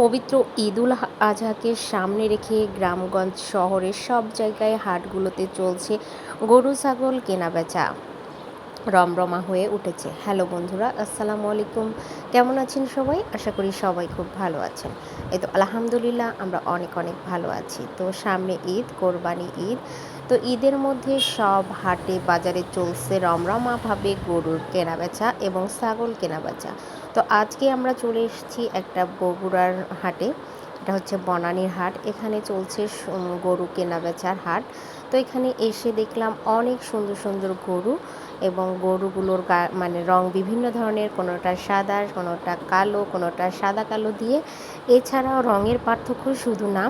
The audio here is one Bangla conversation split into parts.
পবিত্র ঈদুল আজহাকে সামনে রেখে গ্রামগঞ্জ শহরের সব জায়গায় হাটগুলোতে চলছে গরু, ছাগল কেনাবেচা। রমরমা হয়ে উঠেছে। হ্যালো বন্ধুরা, আসসালামু আলাইকুম। কেমন আছেন সবাই? আশা করি সবাই খুব ভালো আছেন। এই তো আলহামদুলিল্লাহ, আমরা অনেক অনেক ভালো আছি। তো সামনে ঈদ, কোরবানি ঈদ। তো ঈদের মধ্যে সব হাটে বাজারে চলছে রমরমাভাবে গরুর কেনাবেচা এবং ছাগল কেনাবেচা। তো আজকে আমরা চলে এসেছি একটা বগুড়ার হাটে। এটা হচ্ছে বনানীর হাট। এখানে চলছে গরু কেনাবেচার হাট। তো এখানে এসে দেখলাম অনেক সুন্দর সুন্দর গরু এবং গরুগুলোর গা মানে রং বিভিন্ন ধরনের, কোনোটা সাদা, কোনোটা কালো, কোনোটা সাদা কালো দিয়ে। এছাড়াও রঙের পার্থক্য শুধু না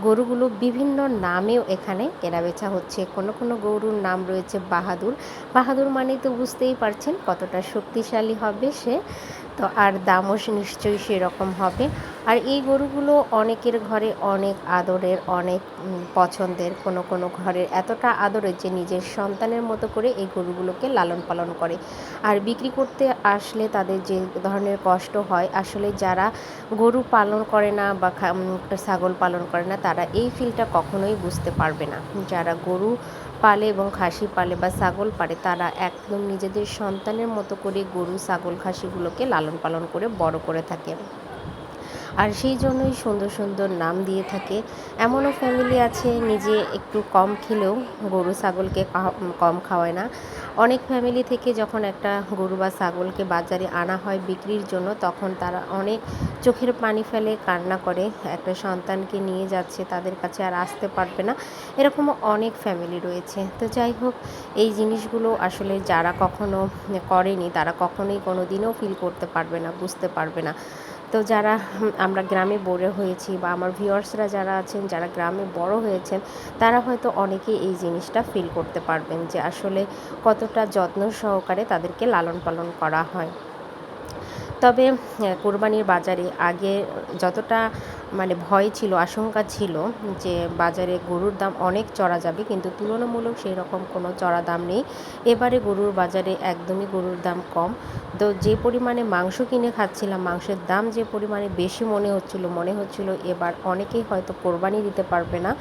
গরুগুলো বিভিন্ন নামেও এখানে কেনাবেচা হচ্ছে। কোনো কোনো গরুর নাম রয়েছে বাহাদুর। বাহাদুর মানে তো বুঝতেই পারছেন কতটা শক্তিশালী হবে সে। তো আর দামও নিশ্চয়ই সেরকম হবে। আর এই গরুগুলো অনেকের ঘরে অনেক আদরের, অনেক পছন্দের কোনো কোনো ঘরের এতটা আদরের যে নিজের সন্তানের মতো করে এই গরুগুলোকে লালন পালন করে। আর বিক্রি করতে আসলে তাদের যে ধরনের কষ্ট হয়, আসলে যারা গরু পালন করে না বা ছাগল পালন করে না, তারা এই ফিলটা কখনোই বুঝতে পারবে না। যারা গরু পালে এবং খাসি পালে বা ছাগল পালে, তারা একদম নিজেদের সন্তানের মতো করে গরু, ছাগল, খাসিগুলোকে লালন পালন করে বড় করে থাকে। আর সেই জন্যই সুন্দর সুন্দর নাম দিয়ে থাকে। এমনও ফ্যামিলি আছে, নিজে একটু কম খেলেও গরু ছাগলকে কম খাওয়ায় না। অনেক ফ্যামিলি থেকে যখন একটা গরু বা ছাগলকে বাজারে আনা হয় বিক্রির জন্য, তখন তারা অনেক চোখের পানি ফেলে, কান্না করে। একটা সন্তানকে নিয়ে যাচ্ছে তাদের কাছে আর আসতে পারবে না। এরকমও অনেক ফ্যামিলি রয়েছে। তো যাই হোক, এই জিনিসগুলো আসলে যারা কখনো করেনি, তারা কখনোই কোনো দিনও ফিল করতে পারবে না, বুঝতে পারবে না। তো যারা আমরা গ্রামে বড় হয়েছি বা আমার ভিউয়ার্সরা যারা আছেন, যারা গ্রামে বড় হয়েছেন, তারা হয়তো অনেকে এই জিনিসটা ফিল করতে পারবেন যে আসলে কতটা যত্ন সহকারে তাদেরকে লালন পালন করা হয়। তবে কোরবানির বাজারে আগে যতটা মানে ভয় ছিল, আশঙ্কা ছিল যে বাজারে গরুর দাম অনেক চড়া যাবে, কিন্তু তুলনামূলক সেই রকম কোনো চড়া দাম নেই। এবারে গরুর বাজারে একদমই গরুর দাম কম। তো যে পরিমাণে মাংস কিনে খাচ্ছিলাম, মাংসের দাম যে পরিমাণে বেশি মনে হচ্ছিল মনে হচ্ছিল এবার অনেকেই হয়তো কোরবানি দিতে পারবে না।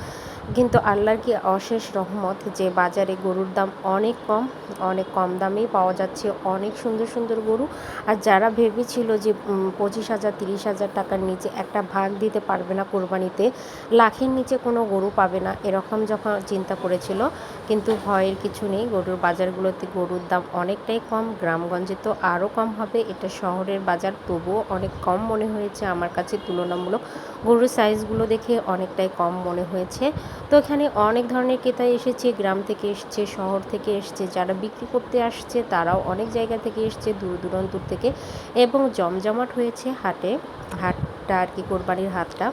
কিন্তু আল্লাহর কি অশেষ রহমত যে বাজারে গরুর দাম অনেক কম অনেক কম দামেই পাওয়া যাচ্ছে অনেক সুন্দর সুন্দর গরু। আর যারা ভেবেছিল যে পঁচিশ হাজার, তিরিশ হাজার টাকার নিচে একটা ভাগ দিতে পারবে না কোরবানিতে, লাখের নিচে কোনো গরু পাবে না, এরকম যখন চিন্তা করেছিল। কিন্তু ভয়ের কিছু নেই, গরুর বাজারগুলোতে গরুর দাম অনেকটাই কম, গ্রামগঞ্জে তো আরও কম হবে, এটা শহরের বাজার তবুও অনেক কম মনে হয়েছে আমার কাছে তুলনামূলক। গরুর সাইজগুলো দেখে অনেকটাই কম মনে হয়েছে। তো এখানে অনেক ধরনের ক্রেতা এসেছে, গ্রাম থেকে এসছে, শহর থেকে এসছে, যারা বিক্রি করতে আসছে তারাও অনেক জায়গা থেকে এসছে, দূর দূরান্তর থেকে এবং জমজমাট হয়েছে হাটে, হাটটা আর কি কোরবানির হাটটা।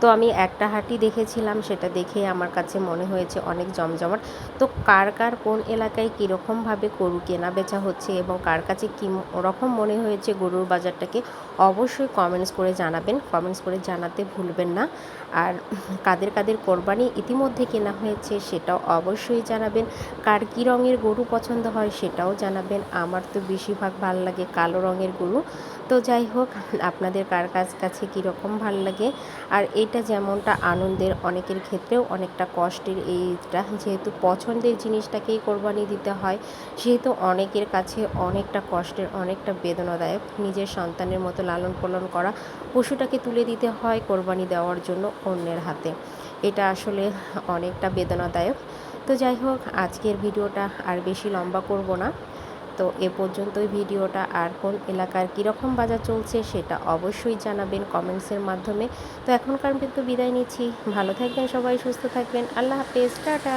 তো আমি একটা হাটি দেখেছিলাম, সেটা দেখে আমার কাছে মনে হয়েছে অনেক জমজমাট। তো কার কার কোন এলাকায় কীরকমভাবে গরু কেনা বেচা হচ্ছে এবং কার কাছে কী রকম মনে হয়েছে গরুর বাজারটাকে, অবশ্যই কমেন্টস করে জানাবেন। কমেন্টস করে জানাতে ভুলবেন না। আর কাদের কাদের কোরবানি ইতিমধ্যে কেনা হয়েছে সেটাও অবশ্যই জানাবেন। কার কী রঙের গরু পছন্দ হয় সেটাও জানাবেন। আমার তো বেশিরভাগ ভালো লাগে কালো রঙের গরু। তো যাই হোক, আপনাদের কার কাছ কাছে কীরকম ভালো লাগে আর এটা যেমনটা আনন্দের, অনেকের ক্ষেত্রেও অনেকটা কষ্টের এইটা। যেহেতু পছন্দের জিনিসটাকেই কোরবানি দিতে হয়, সেহেতু অনেকের কাছে অনেকটা কষ্টের, অনেকটা বেদনাদায়ক নিজের সন্তানের মতো লালন পালন করা, পশুটাকে তুলে দিতে হয় কোরবানি দেওয়ার জন্য অন্যের হাতে। এটা আসলে অনেকটা বেদনাদায়ক। তো যাই হোক, আজকের ভিডিওটা আর বেশি লম্বা করব না। তো এ পর্যন্তই ভিডিওটা। আর কোন এলাকার কীরকম বাজার চলছে সেটা অবশ্যই জানাবেন কমেন্টসের মাধ্যমে। তো এখনকার কিন্তু বিদায় নিচ্ছি। ভালো থাকবেন সবাই, সুস্থ থাকবেন। আল্লাহ হাফেজ। টাটা।